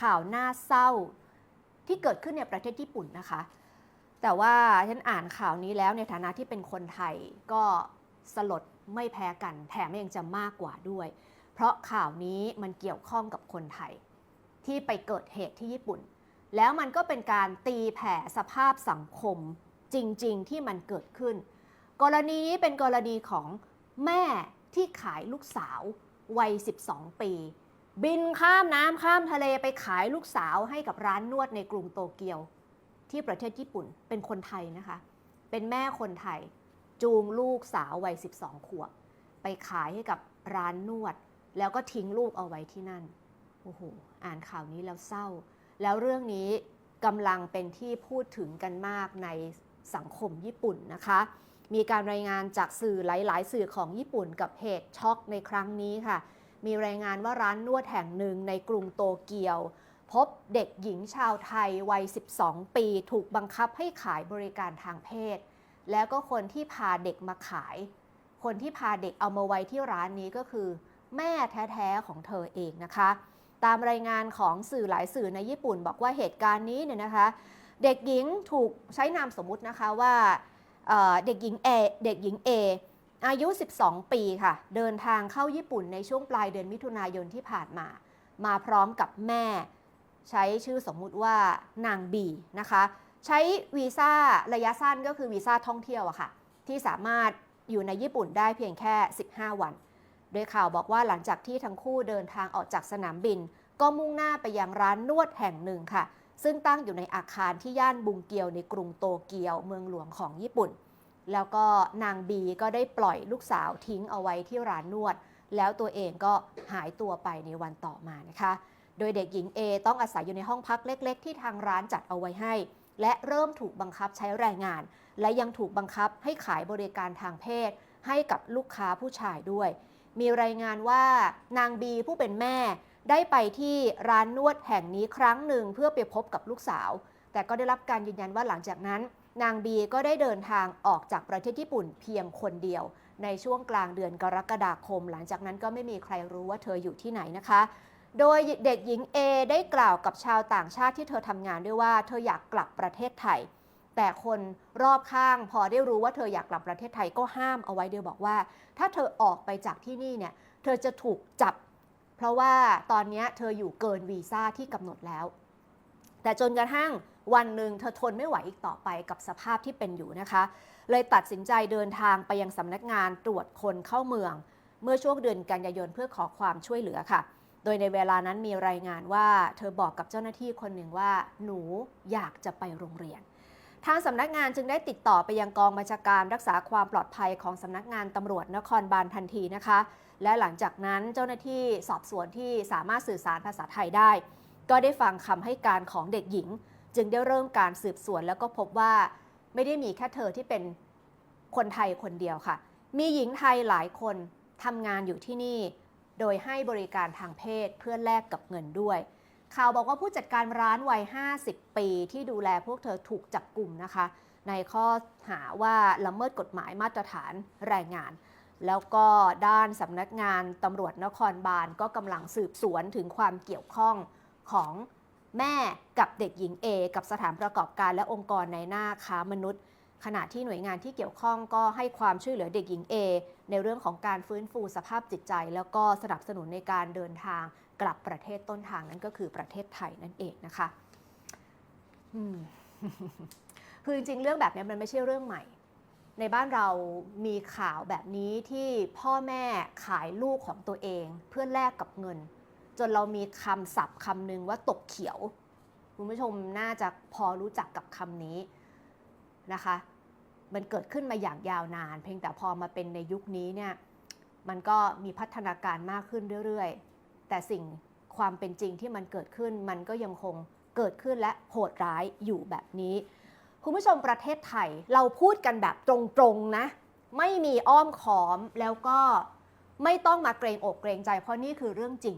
ข่าวน่าเศร้าที่เกิดขึ้นในประเทศญี่ปุ่นนะคะ แต่ว่าฉันอ่านข่าวนี้แล้วในฐานะที่เป็นคนไทยก็สลดไม่แพ้กัน แถมยังจะมากกว่าด้วย เพราะข่าวนี้มันเกี่ยวข้องกับคนไทย ที่ไปเกิดเหตุที่ญี่ปุ่น แล้วมันก็เป็นการตีแผ่สภาพสังคมจริง ๆ ที่มันเกิดขึ้น กรณีนี้เป็นกรณีของแม่ที่ขายลูกสาววัย 12 ปี บินข้ามน้ำข้ามทะเลไปขายลูกสาวให้กับร้านนวดในกรุงโตเกียว ที่ประเทศญี่ปุ่นเป็นคนไทยนะคะ เป็นแม่คนไทย จูงลูกสาววัย 12 ขวบ ไปขายให้กับร้านนวด แล้วก็ทิ้งลูกเอาไว้ที่นั่นโอ้โหอ่านข่าวนี้แล้วเศร้า แล้วเรื่องนี้กำลังเป็นที่พูดถึงกันมากในสังคมญี่ปุ่นนะคะ มีการรายงานจากสื่อหลาย ๆ สื่อของญี่ปุ่นกับเหตุช็อกในครั้งนี้ค่ะ มีรายงานว่าร้านนวดแห่งหนึ่งในกรุงโตเกียว พบเด็กหญิงชาวไทยวัย 12 ปี ถูกบังคับให้ขายบริการทางเพศ แล้วก็คนที่พาเด็กมาขาย คนที่พาเด็กเอามาไว้ที่ร้านนี้ก็คือ แม่แท้ๆของเธอเองนะคะ ตามรายงานของสื่อหลายสื่อในญี่ปุ่น บอกว่าเหตุการณ์นี้เนี่ยนะคะ เด็กหญิงถูกใช้นามสมมุตินะคะว่าเด็กหญิงเอเด็กหญิง A อ อายุ 12 ปีค่ะ เดินทางเข้าญี่ปุ่นในช่วงปลายเดือนมิถุนายนที่ผ่านมา มาพร้อมกับแม่ ใช้ชื่อสมมุติว่านางบีนะคะ ใช้วีซ่าระยะสั้นก็คือวีซ่าท่องเที่ยวอะค่ะ ที่สามารถอยู่ในญี่ปุ่นได้เพียงแค่ 15 วัน โดยข่าวบอกว่าหลังจากที่ทั้งคู่เดินทางออกจากสนามบิน ก็มุ่งหน้าไปยังร้านนวดแห่งหนึ่งค่ะ ซึ่งตั้งอยู่ในอาคารที่ย่านบุงเกียวในกรุงโตเกียวเมืองหลวงของญี่ปุ่น แล้วก็นางบีก็ได้ปล่อยลูกสาวทิ้งเอาไว้ที่ร้านนวด แล้วตัวเองก็หายตัวไปในวันต่อมานะคะ โดยเด็กหญิง A ต้องอาศัยอยู่ในห้องพักเล็ก ๆ ที่ทางร้านจัดเอาไว้ให้ และเริ่มถูกบังคับใช้แรงงาน และยังถูกบังคับให้ขายบริการทางเพศ ให้กับลูกค้าผู้ชายด้วย มีรายงานว่านางบีผู้เป็นแม่ ได้ไปที่ร้านนวดแห่งนี้ครั้งหนึ่งเพื่อไปพบกับลูกสาว แต่ก็ได้รับการยืนยันว่าหลังจากนั้น นางบีก็ได้เดินทางออกจากประเทศญี่ปุ่นเพียงคนเดียว ในช่วงกลางเดือนกรกฎาคม หลังจากนั้นก็ไม่มีใครรู้ว่าเธออยู่ที่ไหนนะคะ โดยเด็กหญิง A ได้กล่าวกับชาวต่างชาติที่เธอทำงานด้วยว่าเธออยากกลับประเทศไทย แต่คนรอบข้างพอได้รู้ว่าเธออยากกลับประเทศไทยก็ห้ามเอาไว้โดยบอกว่า ถ้าเธอออกไปจากที่นี่เนี่ยเธอจะถูกจับ เพราะว่าตอนนี้เธออยู่เกินวีซ่าที่กำหนดแล้ว แต่จนกระทั่ง วันหนึ่งเธอทนไม่ไหวอีกต่อไปกับสภาพที่เป็นอยู่นะคะ เลยตัดสินใจเดินทางไปยังสำนักงานตรวจคนเข้าเมือง เมื่อช่วงเดือนกันยายนเพื่อขอความช่วยเหลือค่ะ โดยในเวลานั้นมีรายงานว่า เธอบอกกับเจ้าหน้าที่คนหนึ่งว่า หนูอยากจะไปโรงเรียนทางสำนักงานจึงได้ติดต่อไปยังกองบัญชาการรักษาความปลอดภัยของสำนักงานตำรวจนครบาลทันทีนะคะ และหลังจากนั้นเจ้าหน้าที่สอบสวนที่สามารถสื่อสารภาษาไทยได้ ก็ได้ฟังคำให้การของเด็กหญิง จึงได้เริ่มการสืบสวนแล้วก็พบว่าไม่ได้มีแค่เธอที่เป็นคนไทยคนเดียวค่ะ มีหญิงไทยหลายคนทำงานอยู่ที่นี่ โดยให้บริการทางเพศเพื่อแลกกับเงินด้วย ข่าวบอกว่าผู้จัดการร้านวัย 50 ปีที่ดูแลพวกเธอถูกจับกลุ่มนะคะ ในข้อหาว่าละเมิดกฎหมายมาตรฐานแรงงาน แล้วก็ด้านสำนักงานตำรวจนครบาลก็กำลังสืบสวนถึงความเกี่ยวข้องของ แม่กับเด็กหญิง A กับสถานประกอบการและองค์กรในหน้าค้ามนุษย์ ขณะที่หน่วยงานที่เกี่ยวข้องก็ให้ความช่วยเหลือเด็กหญิง A ในเรื่องของการฟื้นฟูสภาพจิตใจ แล้วก็สนับสนุนในการเดินทางกลับประเทศต้นทางนั่นก็คือประเทศไทยนั่นเองนะคะคือจริงๆเรื่องแบบนี้มันไม่ใช่เรื่องใหม่ ในบ้านเรามีข่าวแบบนี้ที่พ่อแม่ขายลูกของตัวเอง เพื่อแลกกับเงิน จนเรามีคำศัพท์คำหนึ่งว่าตกเขียว คุณผู้ชมน่าจะพอรู้จักกับคำนี้นะคะ มันเกิดขึ้นมาอย่างยาวนาน เพียงแต่พอมาเป็นในยุคนี้เนี่ยมันก็มีพัฒนาการมากขึ้นเรื่อยๆ แต่สิ่งความเป็นจริงที่มันเกิดขึ้นมันก็ยังคงเกิดขึ้นและโหดร้ายอยู่แบบนี้ คุณผู้ชมประเทศไทยเราพูดกันแบบตรงๆนะ ไม่มีอ้อมค้อมแล้วก็ไม่ต้องมาเกรงอกเกรงใจเพราะนี่คือเรื่องจริง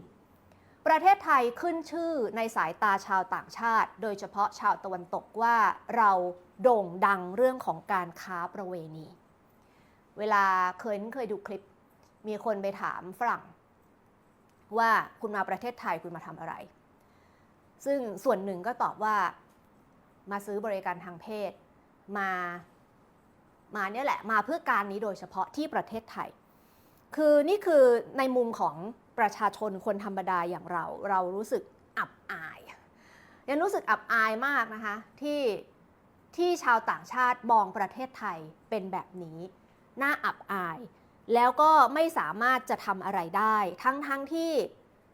ประเทศไทยขึ้นชื่อในสายตาชาวต่างชาติ โดยเฉพาะชาวตะวันตกว่าเราโด่งดังเรื่องของการค้าประเวณี เวลาเคยเคยดูคลิป มีคนไปถามฝรั่ง ว่าคุณมาประเทศไทยคุณมาทำอะไร ซึ่งส่วนหนึ่งก็ตอบว่ามาซื้อบริการทางเพศ มา มาเนี่ยแหละ มาเพื่อการนี้โดยเฉพาะที่ประเทศไทย คือนี่คือในมุมของประชาชนคนธรรมดาอย่างเรา เรารู้สึกอับอายยังรู้สึกอับอายมากนะคะที่ที่ชาวต่างชาติมองประเทศไทยเป็นแบบนี้ น่าอับอาย แล้วก็ไม่สามารถจะทำอะไรได้ ทั้งทั้งที่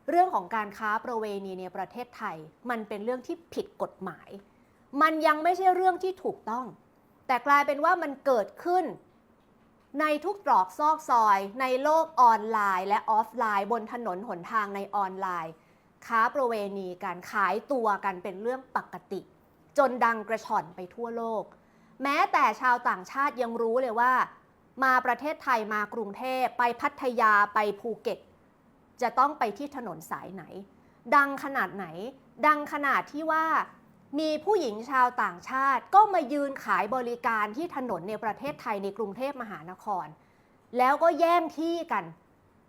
เรื่องของการค้าประเวณีในประเทศไทย มันเป็นเรื่องที่ผิดกฎหมาย มันยังไม่ใช่เรื่องที่ถูกต้อง แต่กลายเป็นว่ามันเกิดขึ้น ในทุกตรอกซอกซอย ในโลกออนไลน์ และออฟไลน์ บนถนนหนทางในออนไลน์ ค้าประเวณีการขายตัวกันเป็นเรื่องปกติ จนดังกระชอนไปทั่วโลก แม้แต่ชาวต่างชาติยังรู้เลยว่า มาประเทศไทยมากรุงเทพไปพัทยาไปภูเก็ต จะต้องไปที่ถนนสายไหน ดังขนาดไหน ดังขนาดที่ว่า มีผู้หญิงชาวต่างชาติก็มายืนขายบริการที่ถนนในประเทศไทยในกรุงเทพมหานคร แล้วก็แย่งที่กัน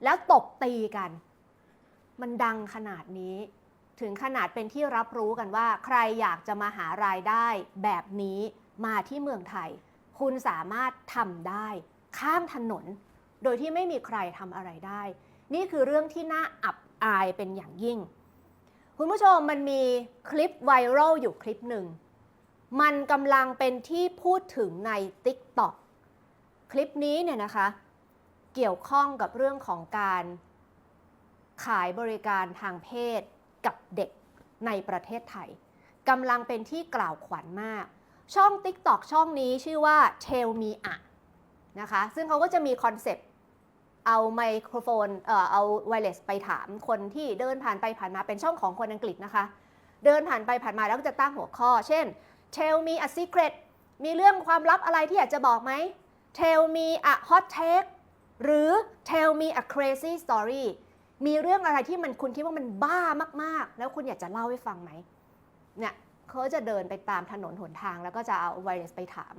แล้วตบตีกัน มันดังขนาดนี้ ถึงขนาดเป็นที่รับรู้กันว่า ใครอยากจะมาหารายได้แบบนี้มาที่เมืองไทย คุณสามารถทำได้ข้ามถนน โดยที่ไม่มีใครทำอะไรได้ นี่คือเรื่องที่น่าอับอายเป็นอย่างยิ่ง คุณผู้ชมมันมีคลิปไวรัลอยู่คลิปหนึ่ง มันกำลังเป็นที่พูดถึงใน TikTok คลิปนี้เนี่ยนะคะ เกี่ยวข้องกับเรื่องของการขายบริการทางเพศกับเด็กในประเทศไทยกำลังเป็นที่กล่าวขวัญมาก ช่อง TikTok ช่องนี้ชื่อว่า Tell Me อะนะคะ ซึ่งเขาก็จะมีคอนเซปต์ เอาไมโครโฟนเอ่อเอาไวเลสไปถามคนที่เดินผ่านไปผ่านมาเป็นช่องของคนอังกฤษนะคะ เดินผ่านไปผ่านมาแล้วก็จะตั้งหัวข้อ เช่น tell me a secret มีเรื่องความลับอะไรที่อยากจะบอกไหม tell me a hot take หรือ tell me a crazy story มีเรื่องอะไรที่มันคุณคิดว่ามันบ้ามากๆ แล้วคุณอยากจะเล่าให้ฟังไหมเนี่ยเขาจะเดินไปตามถนนหนทางแล้วก็จะเอาไวเลสไปถาม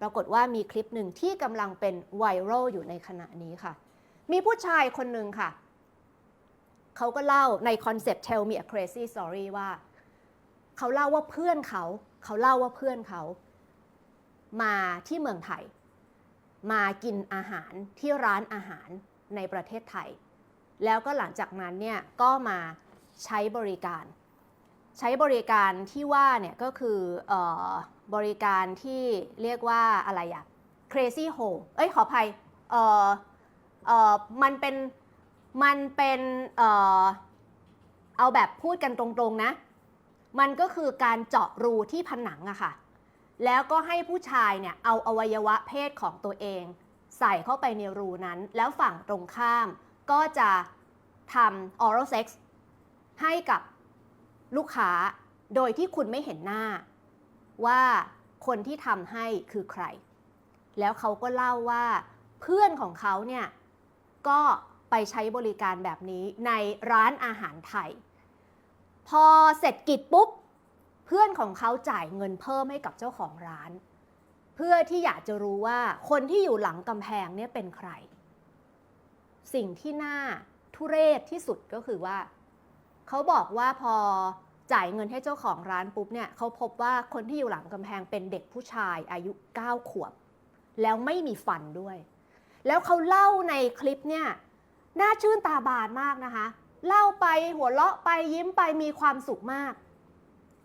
ปรากฏว่ามีคลิปหนึ่งที่กำลังเป็นไวรัลอยู่ในขณะนี้ค่ะ มีผู้ชายคนหนึ่งค่ะ เขาก็เล่าในคอนเซปต์ tell me a crazy story ว่า เขาเล่าว่าเพื่อนเขา เขาเล่าว่าเพื่อนเขา มาที่เมืองไทย มากินอาหารที่ร้านอาหารในประเทศไทย แล้วก็หลังจากนั้นเนี่ยก็มาใช้บริการ ใช้บริการที่ว่าเนี่ยก็คืออ บริการที่เรียกว่าอะไรอะ crazy hole เอ้ยขออภัยเออเออมันเป็นมันเป็นเออเอาแบบพูดกันตรงๆนะ มันก็คือการเจาะรูที่ผนังอะค่ะ แล้วก็ให้ผู้ชายเนี่ยเอาอวัยวะเพศของตัวเอง ใส่เข้าไปในรูนั้น แล้วฝั่งตรงข้ามก็จะทำ oral sex ให้กับลูกค้าโดยที่คุณไม่เห็นหน้า ว่าคนที่ทำให้คือใคร แล้วเขาก็เล่าว่าเพื่อนของเขาเนี่ยก็ไปใช้บริการแบบนี้ในร้านอาหารไทย พอเสร็จกิจปุ๊บ เพื่อนของเขาจ่ายเงินเพิ่มให้กับเจ้าของร้าน เพื่อที่อยากจะรู้ว่าคนที่อยู่หลังกำแพงเนี่ยเป็นใคร สิ่งที่น่าทุเรศที่สุดก็คือว่า เขาบอกว่าพอ จ่ายเงินให้เจ้าของร้านปุ๊บเนี่ยเขาพบว่าคนที่อยู่หลังกำแพงเป็นเด็กผู้ชายอายุ 9 ขวบ แล้วไม่มีฟันด้วย แล้วเขาเล่าในคลิปเนี่ยน่าชื่นตาบานมากนะคะ เล่าไปหัวเราะไปยิ้มไปมีความสุขมาก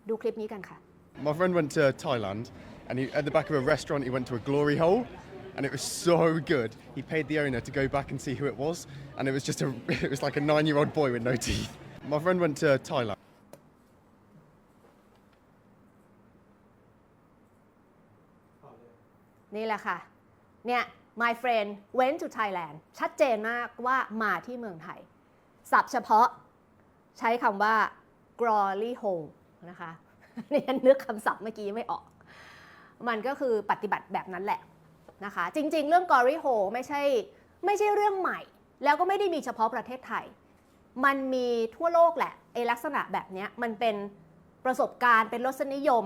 ดูคลิปนี้กันค่ะ My friend went to Thailand and he, at the back of a restaurant he went to a glory hole and it was so good. He paid the owner to go back and see who it was and it was just a it was like a 9-year-old boy with no teeth. My friend went to Thailand นี่แหละค่ะ เนี่ย my friend went to Thailand ชัดเจนมากว่ามาที่เมืองไทยศัพท์เฉพาะใช้คำว่า glory hole นะคะนี่ฉันนึกคำศัพท์เมื่อกี้ไม่ออก มันก็คือปฏิบัติแบบนั้นแหละนะคะ จริง ๆ เรื่อง glory hole ไม่ใช่ไม่ใช่เรื่องใหม่ แล้วก็ไม่ได้มีเฉพาะประเทศไทย มันมีทั่วโลกแหละไอลักษณะแบบนี้มันเป็นประสบการณ์เป็นรสนิยม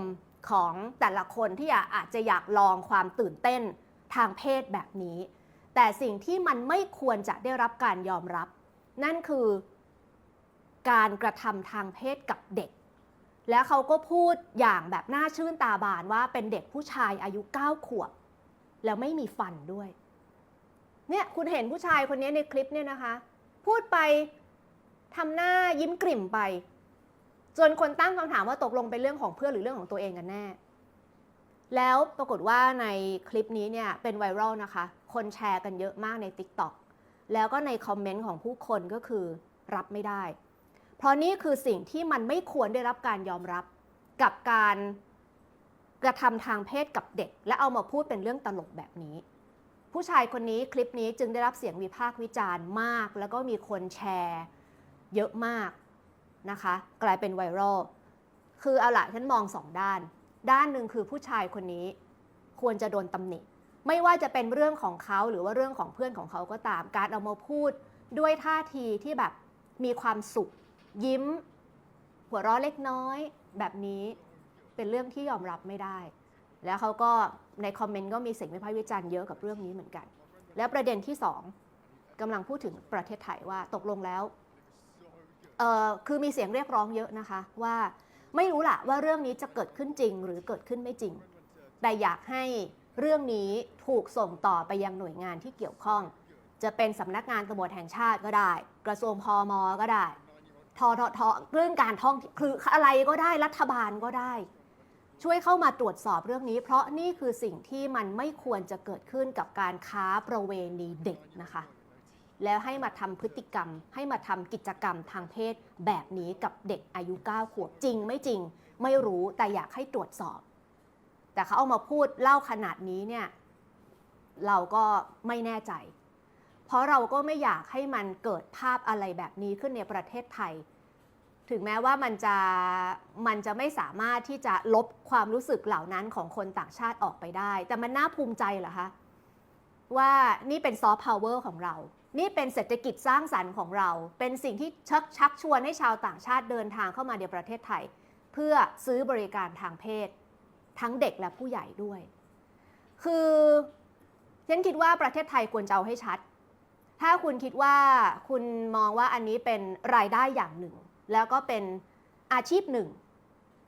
ของแต่ละคนที่อาจจะอยากลองความตื่นเต้นทางเพศแบบนี้ แต่สิ่งที่มันไม่ควรจะได้รับการยอมรับ นั่นคือการกระทำทางเพศกับเด็ก แล้วเขาก็พูดอย่างแบบน่าชื่นตาบานว่าเป็นเด็กผู้ชายอายุ9ขวบ แล้วไม่มีฟันด้วย เนี่ยคุณเห็นผู้ชายคนนี้ในคลิปเนี่ยนะคะ พูดไปทำหน้ายิ้มกลิ่มไป จนคนตั้งคำถามว่าตกลงเป็นเรื่องของเพื่อนหรือเรื่องของตัวเองกันแน่ แล้วปรากฏว่าในคลิปนี้เนี่ยเป็นไวรัลนะคะ คนแชร์กันเยอะมากใน TikTok แล้วก็ในคอมเมนต์ของผู้คนก็คือรับไม่ได้ เพราะนี่คือสิ่งที่มันไม่ควรได้รับการยอมรับกับการกระทำทางเพศกับเด็ก และเอามาพูดเป็นเรื่องตลกแบบนี้ ผู้ชายคนนี้คลิปนี้จึงได้รับเสียงวิพากษ์วิจารณ์มาก แล้วก็มีคนแชร์ เยอะมาก นะคะ กลายเป็นไวรัลคือเอาละฉันมองสองด้าน ด้านหนึ่งคือผู้ชายคนนี้ควรจะโดนตำหนิ ไม่ว่าจะเป็นเรื่องของเขาหรือว่าเรื่องของเพื่อนของเขาก็ตาม การเอามาพูดด้วยท่าทีที่แบบมีความสุข ยิ้ม หัวเราะเล็กน้อย แบบนี้เป็นเรื่องที่ยอมรับไม่ได้ แล้วเขาก็ในคอมเมนต์ก็มีเสียงวิพากษ์วิจารณ์เยอะกับเรื่องนี้เหมือนกัน แล้วประเด็นที่สองกำลังพูดถึงประเทศไทยว่าตกลงแล้ว เอ่อคือมีเสียงเรียกร้องเยอะนะคะว่าไม่รู้ละว่าเรื่องนี้จะเกิดขึ้นจริง หรือเกิดขึ้นไม่จริง แต่อยากให้เรื่องนี้ถูกส่งต่อไปยังหน่วยงานที่เกี่ยวข้อง จะเป็นสำนักงานตำรวจแห่งชาติก็ได้ กระทรวงพอมก็ได้ทททเรื่องการท่องคืออะไรก็ได้รัฐบาลก็ได้ ช่วยเข้ามาตรวจสอบเรื่องนี้ เพราะนี่คือสิ่งที่มันไม่ควรจะเกิดขึ้นกับการค้าประเวณีเด็กนะคะ แล้วให้มาทำพฤติกรรม ให้มาทำกิจกรรมทางเพศ แบบนี้กับเด็กอายุ 9 ขวบจริงไม่จริง ไม่รู้แต่อยากให้ตรวจสอบ แต่เขาเอามาพูดเล่าขนาดนี้เนี่ยเราก็ไม่แน่ใจ เพราะเราก็ไม่อยากให้มันเกิดภาพอะไรแบบนี้ขึ้นในประเทศไทย ถึงแม้ว่ามันจะมันจะไม่สามารถที่จะลบความรู้สึกเหล่านั้นของคนต่างชาติออกไปได้ แต่มันน่าภูมิใจเหรอคะว่านี่เป็นซอฟต์พาวเวอร์ของเรา นี่เป็นเศรษฐกิจสร้างสรรค์ของเรา เป็นสิ่งที่ชักชักชวนให้ชาวต่างชาติเดินทางเข้ามาในประเทศไทย เพื่อซื้อบริการทางเพศ ทั้งเด็กและผู้ใหญ่ด้วย คือฉันคิดว่าประเทศไทยควรจะเอาให้ชัด ถ้าคุณคิดว่าคุณมองว่าอันนี้เป็นรายได้อย่างหนึ่ง แล้วก็เป็นอาชีพหนึ่ง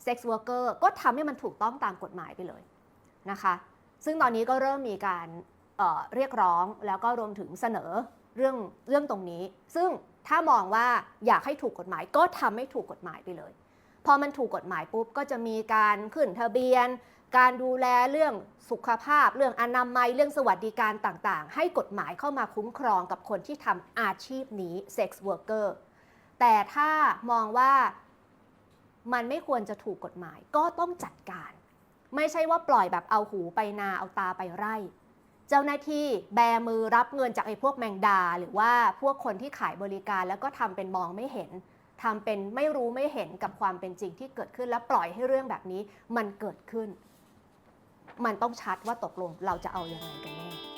sex worker ก็ทำให้มันถูกต้องตามกฎหมายไปเลยนะคะ ซึ่งตอนนี้ก็เริ่มมีการเเรียกร้องแล้วก็รวมถึงเสนอ เรื่องเรื่องตรงนี้ ซึ่งถ้ามองว่าอยากให้ถูกกฎหมายก็ทำให้ถูกกฎหมายไปเลย พอมันถูกกฎหมายปุ๊บก็จะมีการขึ้นทะเบียน การดูแลเรื่องสุขภาพ เรื่องอนามัยเรื่องสวัสดิการต่างๆ ให้กฎหมายเข้ามาคุ้มครองกับคนที่ทำอาชีพนี้ sex worker แต่ถ้ามองว่ามันไม่ควรจะถูกกฎหมายก็ต้องจัดการ ไม่ใช่ว่าปล่อยแบบเอาหูไปนาเอาตาไปไร่ เจ้าหน้าที่แบมือรับเงินจากไอ้พวกแมงดา หรือว่าพวกคนที่ขายบริการแล้วก็ทำเป็นมองไม่เห็นทำเป็นไม่รู้ไม่เห็นกับความเป็นจริงที่เกิดขึ้น แล้วปล่อยให้เรื่องแบบนี้มันเกิดขึ้น มันต้องชัดว่าตกลงเราจะเอาอยัางไงกันแน่